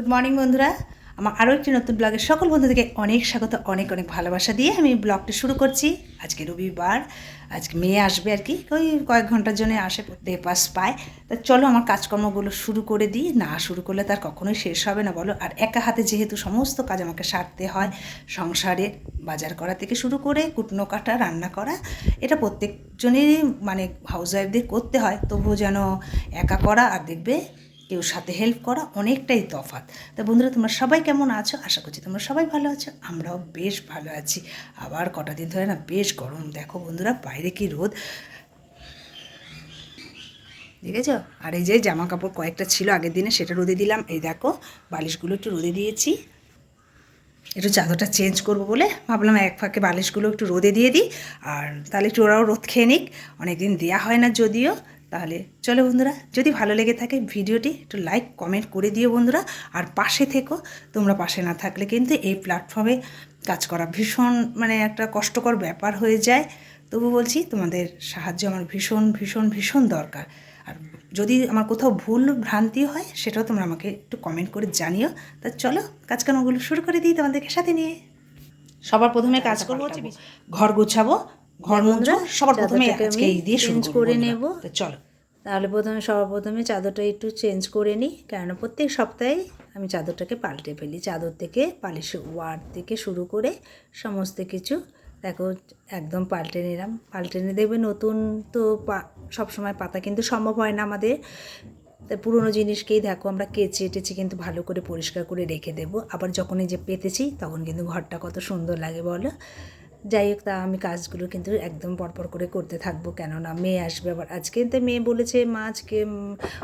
Good morning বন্ধুরা। আমার আরও একটি নতুন ব্লগের সকল বন্ধুদেরকে অনেক স্বাগত, অনেক অনেক ভালোবাসা দিয়ে আমি ব্লগটা শুরু করছি। আজকে রবিবার, আজকে মেয়ে আসবে আর কি। ওই কয়েক ঘণ্টার জন্য আসে পাস পায়। তা চলো আমার কাজকর্মগুলো শুরু করে দিই। না শুরু করলে তার কখনোই শেষ হবে না, বলো। আর একা হাতে যেহেতু সমস্ত কাজ আমাকে সারতে হয়, সংসারে বাজার করা থেকে শুরু করে কুটনো কাটা, রান্না করা, এটা প্রত্যেকজনেরই মানে হাউস ওয়াইফদের করতে হয়। তবুও যেন একা করা আর দেখবে কেউ সাথে হেল্প করা অনেকটাই তফাৎ। তা বন্ধুরা, তোমরা সবাই কেমন আছো? আশা করছি তোমরা সবাই ভালো আছো, আমরাও বেশ ভালো আছি। আবার কটা দিন ধরে না বেশ গরম। দেখো বন্ধুরা, বাইরে কি রোদ। দেখেছ? আর এই যে জামা কাপড় কয়েকটা ছিল আগের দিনে, সেটা রোদে দিলাম। এই দেখো, বালিশগুলো একটু রোদে দিয়েছি। একটু চাদরটা চেঞ্জ করব বলে ভাবলাম এক ফাঁকে বালিশগুলো একটু রোদে দিয়ে দিই। আর তাহলে একটু ওরাও রোদ খেয়ে নিক। অনেকদিন দেওয়া হয় না যদিও। তাহলে চলো বন্ধুরা যদি ভালো লেগে থাকে ভিডিওটি একটু লাইক কমেন্ট করে দিও বন্ধুরা। আর পাশে থেকো তোমরা পাশে না থাকলে কিন্তু এই প্ল্যাটফর্মে কাজ করা ভীষণ মানে একটা কষ্টকর ব্যাপার হয়ে যায়। তবু বলছি তোমাদের সাহায্য আমার ভীষণ ভীষণ ভীষণ দরকার। আর যদি আমার কোথাও ভুল ভ্রান্তি হয় সেটাও তোমরা আমাকে একটু কমেন্ট করে জানিও। তা চলো কাজকর্মগুলো শুরু করে দিই তোমাদেরকে সাথে নিয়ে। সবার প্রথমে কাজ করব ঘর গুছাবো ঘর মুছবো সবার প্রথমে আজকে এই দিয়ে শুরু করে। নেব। চলো। তাহলে প্রথমে সবার প্রথমে চাদরটা একটু চেঞ্জ করে নিই। কেননা প্রত্যেক সপ্তাহে আমি চাদরটাকে পাল্টে ফেলি। চাদর থেকে পালিশের ওয়ার্ড থেকে শুরু করে সমস্ত কিছু দেখো, একদম পাল্টে নিলাম। পাল্টে নিয়ে দেখবে নতুন তো সবসময় পাতা কিন্তু সম্ভব হয় না আমাদের। পুরোনো জিনিসকেই দেখো, আমরা কেচে টেচে কিন্তু ভালো করে পরিষ্কার করে রেখে দেবো। আবার যখন এই যে পেতেছি, তখন কিন্তু ঘরটা কত সুন্দর লাগে বলো। যাই হোক, তা আমি কাজগুলো কিন্তু একদম পরপর করে করতে থাকব। কেননা মেয়ে আসবে আবার আজকে। তো মেয়ে বলেছে, মা, আজকে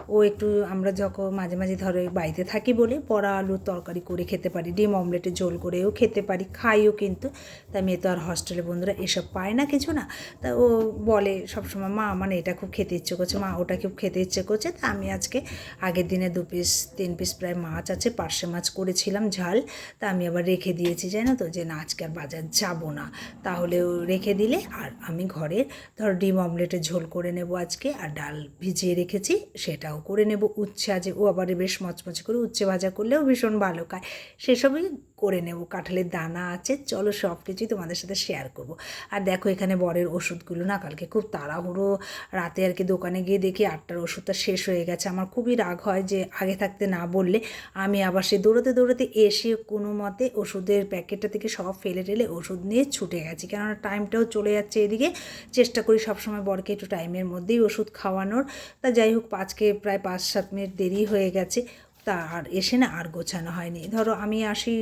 ও একটু, আমরা যখন মাঝে মাঝে ধরো বাড়িতে থাকি বলে পড়া আলুর তরকারি করে খেতে পারি, ডিম অমলেটে ঝোল করেও খেতে পারি, খাইও কিন্তু। তা মেয়ে তো আর হস্টেলে বন্ধুরা এসব পায় না কিছু না। তা ও বলে সবসময়, মা মানে এটা খুব খেতে ইচ্ছে করছে, মা, ওটা খুব খেতে ইচ্ছে করছে। তা আমি আজকে, আগের দিনে দু পিস তিন পিস প্রায় মাছ আছে, পার্শে মাছ করেছিলাম ঝাল। তা আমি আবার রেখে দিয়েছি, জানো তো, যে না, আজকে আর বাজার যাব না। তাহলেও রেখে দিলে আর আমি ঘরে ধর ডিম অমলেটের ঝোল করে নেব আজকে আর ডাল ভিজিয়ে রেখেছি সেটাও করে নেব উচ্ছে আজ ও আবার বেশ মচমচে করে উচ্ছে ভাজা করলেও ভীষণ ভালো খায়। সেসবই করে নেব। কাঁঠালের দানা আছে। চলো সব কিছুই তোমাদের সাথে শেয়ার করব। আর দেখো এখানে বরের ওষুধগুলো না কালকে খুব তাড়াহুড়ো। রাতে আর কি দোকানে গিয়ে দেখি আটটার ওষুধটা শেষ হয়ে গেছে। আমার খুবই রাগ হয় যে আগে থাকতে না বললে আমি আবার সে দৌড়াতে দৌড়াতে এসে কোনো মতে ওষুধের প্যাকেটটা থেকে সব ফেলে টেলে ওষুধ নিয়ে ছুটে গেছি। কেননা টাইমটাও চলে যাচ্ছে এদিকে। চেষ্টা করি সবসময় বরকে একটু টাইমের মধ্যেই ওষুধ খাওয়ানোর। তা যাই হোক পাঁচকে প্রায় পাঁচ সাত মিনিট দেরি হয়ে গেছে। তা আর এসে না আর গোছানো হয়নি। ধরো আমি আসি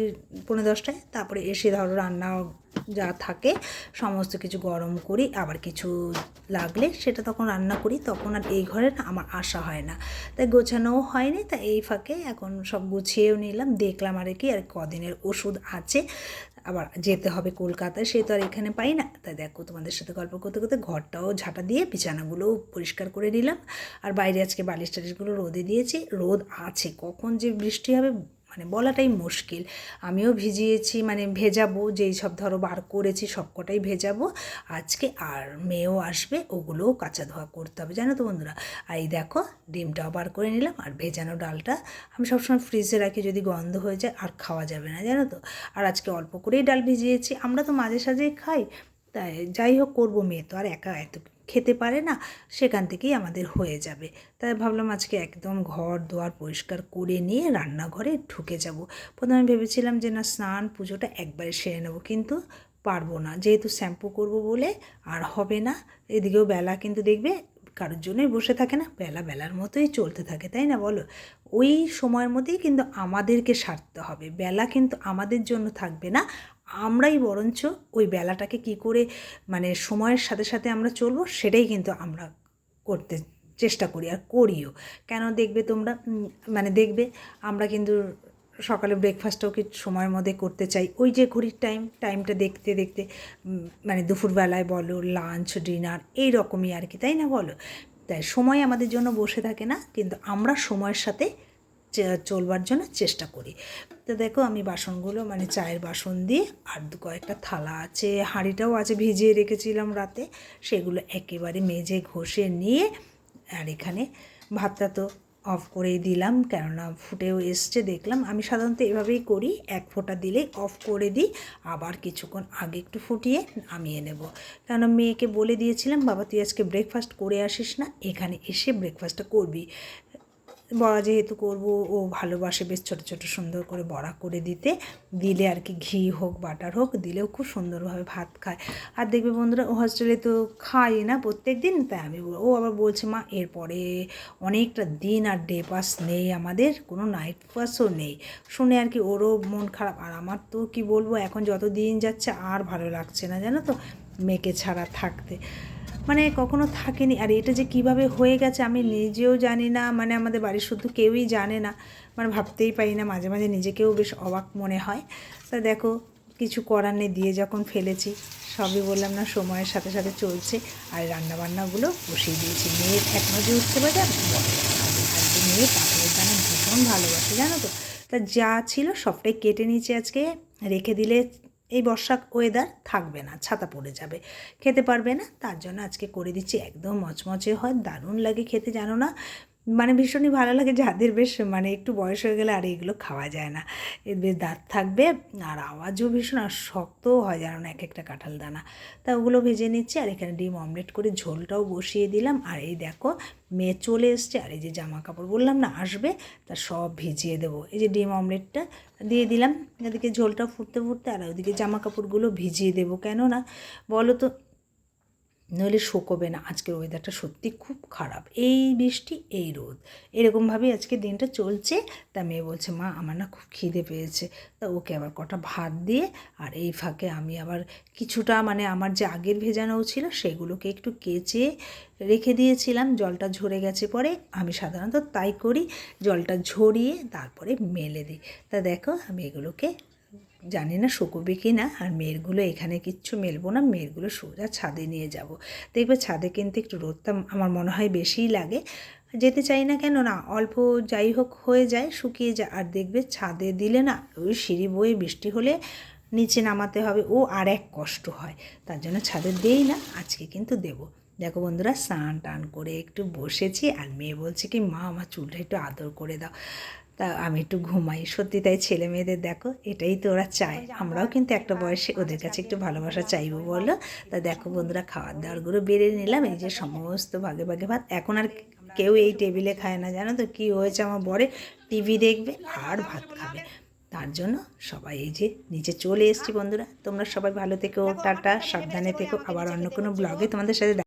পনেরো দশটায়, তারপরে এসে ধরো রান্না যা থাকে, সমস্ত কিছু গরম করি, আবার কিছু লাগলে সেটা তখন রান্না করি, তখন আর এই ঘরে না আমার আসা হয় না। তাই গোছানোও হয়নি তা এই ফাঁকে এখন সব গুছিয়েও নিলাম, দেখলাম আর কি আর কদিনের ওষুধ আছে। আবার যেতে হবে কলকাতায় সে তো আর এখানে পাই না। তাই দেখো তোমাদের সাথে গল্প করতে করতে ঘরটাও ঝাঁটা দিয়ে বিছানাগুলোও পরিষ্কার করে নিলাম। আর বাইরে আজকে বালিশ টালিশগুলো রোদে দিয়েছি। রোদ আছে, কখন যে বৃষ্টি হবে মানে বলাটাই মুশকিল। আমিও ভিজিয়েছি মানে ভেজাবো, যেই সব ধরো বার করেছি সবকটাই ভেজাবো। আজকে আর মেয়েও আসবে, ওগুলোও কাঁচা ধোয়া করতে হবে, জানো তো বন্ধুরা? আর এই দেখো, ডিমটাও বার করে নিলাম, আর ভেজানো ডালটা আমি সবসময় ফ্রিজে রাখি, যদি গন্ধ হয়ে যায় আর খাওয়া যাবে না, জানো তো? আর আজকে অল্প করেই ডাল ভিজিয়েছি, আমরা তো মাঝে সাঝেই খাই, তাই যাই হোক, করব মেয়ে তো, আর একা এত খেতে পারে না, সেখান থেকেই আমাদের হয়ে যাবে। তাই ভাবলাম আজকে একদম ঘর দোয়ার পরিষ্কার করে নিয়ে রান্নাঘরে ঢুকে যাব। প্রথমে ভেবেছিলাম যে না, স্নান পুজোটা একবারে সেরে নেব, কিন্তু পারব না। যেহেতু শ্যাম্পু করব বলে আর হবে না, এদিকেও বেলা কিন্তু দেখবে কারোর জন্যই বসে থাকে না, বেলা বেলার মতোই চলতে থাকে, তাই না বলো? ওই সময়ের মধ্যেই কিন্তু আমাদেরকে সারতে হবে। বেলা কিন্তু আমাদের জন্য থাকবে না আমরাই বরঞ্চ ওই বেলাটাকে কি করে মানে সময়ের সাথে সাথে আমরা চলবো, সেটাই কিন্তু আমরা করতে চেষ্টা করি আর করিও। কেন দেখবে তোমরা মানে দেখবে আমরা কিন্তু সকালে ব্রেকফাস্টও কি সময়ের মধ্যে করতে চাই। ওই যে ঘড়ির টাইম টাইমটা দেখতে দেখতে মানে দুপুরবেলায় বলো লাঞ্চ ডিনার এই রকমই আর কি, তাই না বলো? তাই সময় আমাদের জন্য বসে থাকে না, কিন্তু আমরা সময়ের সাথে চলবার জন্য চেষ্টা করি। তো দেখো আমি বাসনগুলো মানে চায়ের বাসন দিয়ে আর দু কয়েকটা থালা আছে, হাঁড়িটাও আছে ভিজিয়ে রেখেছিলাম রাতে। সেগুলো একেবারে মেজে ঘষে নিয়ে আর এখানে ভাতটা তো অফ করেই দিলাম, কেননা ফুটেও এসছে, দেখলাম। আমি সাধারণত এভাবেই করি, এক ফোঁটা দিলেই অফ করে দিই, আবার কিছুক্ষণ আগে একটু ফুটিয়ে নামিয়ে নেব। কেননা মেয়েকে বলে দিয়েছিলাম, বাবা, তুই আজকে ব্রেকফাস্ট করে আসিস না, এখানে এসে ব্রেকফাস্টটা করবি। বড়া যেহেতু করব, ও ভালোবাসে বেশ ছোটো ছোটো, সুন্দর করে বড়া করে দিতে। দিলে আর কি ঘি হোক, বাটার হোক, দিলেও খুব সুন্দরভাবে ভাত খায়। আর দেখবে বন্ধুরা, ও হস্টেলে তো খাই না প্রত্যেক দিন তাই আমি ও আবার বলছে, মা, এরপরে অনেকটা দিন আর ডে পাস নেই আমাদের, কোনো নাইট পাসও নেই। শুনে আর কি ওরও মন খারাপ। আর আমার তো কি বলব, এখন যত দিন যাচ্ছে আর ভালো লাগছে না, জানো তো? মেয়েকে ছাড়া থাকতে। মানে কখনো থাকেনি। আর, এটা যে কীভাবে হয়ে গেছে আমি নিজেও জানি না। মানে আমাদের বাড়ির শুধু কেউই জানে না। মানে ভাবতেই পারি না, মাঝে মাঝে নিজেকেও বেশ অবাক মনে হয়। তা দেখো, কিছু করার নেই, দিয়ে যখন ফেলেছি, সবই বললাম না, সময়ের সাথে সাথে চলছে। আর রান্নাবান্নাগুলো বসিয়ে দিয়েছি। মেয়ের এক মাঝে উঠতে পারে আর মেয়ে পাথরের দানা ভীষণ ভালোবাসে, জানো তো? তা যা ছিল সবটাই কেটে নিয়েছি আজকে। রেখে দিলে এই বর্ষা ওয়েদার থাকবে না, ছাতা পড়ে যাবে। খেতে পারবে না, তার জন্য আজকে করে দিচ্ছি একদম মচমচে, হয় দারুণ লাগে খেতে, জানো না? মানে ভীষণই ভালো লাগে যাদের বেশ মানে একটু বয়স হয়ে গেলে আর এগুলো খাওয়া যায় না। এর বেশ দাঁত থাকবে আর আওয়াজও ভীষণ আর শক্তও হয় জানো না এক একটা কাঁঠাল দানা। তা ওগুলো ভেজে নিচ্ছি আর এখানে ডিম অমলেট করে ঝোলটাও বসিয়ে দিলাম। আর এই দেখো মেয়ে চলে এসছে আর এই যে জামা কাপড় বললাম না আসবে তা সব ভিজিয়ে দেবো। এই যে ডিম অমলেটটা দিয়ে দিলাম। এদিকে ঝোলটা ফুটতে ফুটতে আর ওদিকে জামা কাপড়গুলো ভিজিয়ে দেবো। কেন না বলো তো নইলে শুকোবে না। আজকের ওয়েদারটা সত্যি খুব খারাপ। এই বৃষ্টি, এই রোদ। এরকমভাবেই আজকে দিনটা চলছে। তা মেয়ে বলছে, মা, আমার না খুব খিদে পেয়েছে। তা ওকে আবার কটা ভাত দিয়ে আর এই ফাঁকে আমি আবার কিছুটা মানে আমার যে আগের ভেজানো ছিল, সেগুলোকে একটু কেচে রেখে দিয়েছিলাম। জলটা ঝরে গেছে পরে। আমি সাধারণত তাই করি। জলটা ঝরিয়ে তারপরে মেলে দিই। তা দেখো, আমি এগুলোকে জানি না শুকোবে কি না, আর মেয়েরগুলো এখানে কিচ্ছু মেলবো না, মেয়েরগুলো সোজা ছাদে নিয়ে যাব। দেখবে ছাদে কিন্তু একটু রোদটা আমার মনে হয় বেশিই লাগে। যেতে চাই না কেন না, অল্প যাই হোক হয়ে যায়, শুকিয়ে যায়। আর দেখবে ছাদে দিলে না, ওই সিঁড়ি বয়ে বৃষ্টি হলে নিচে নামাতে হবে। ও আর এক কষ্ট হয়, তার জন্য ছাদে দেই না, আজকে কিন্তু দেবো। দেখো বন্ধুরা, স্নান টান করে একটু বসেছি, আর মেয়ে বলছে কি, মা, আমার চুলটা একটু আদর করে দাও। তা আমি একটু ঘুমাই। সত্যি তাই ছেলে মেয়েদের দেখো এটাই তো ওরা চায়। আমরাও কিন্তু একটা বয়সে ওদের কাছে একটু ভালোবাসা চাইব বলো। তা দেখো বন্ধুরা খাওয়ার দাওয়ারগুলো বেড়ে নিলাম। এই যে সমস্ত ভাগে ভাগে ভাত। এখন আর কেউ এই টেবিলে খায় না জানো তো কী হয়েছে আমার বরে? টিভি দেখবে আর ভাত খাবে। তার জন্য সবাই এই যে নিচে চলে এসছি বন্ধুরা। তোমরা সবাই ভালো থেকো টাটা সাবধানে থেকো। আবার অন্য কোনো ব্লগে তোমাদের সাথে দেখা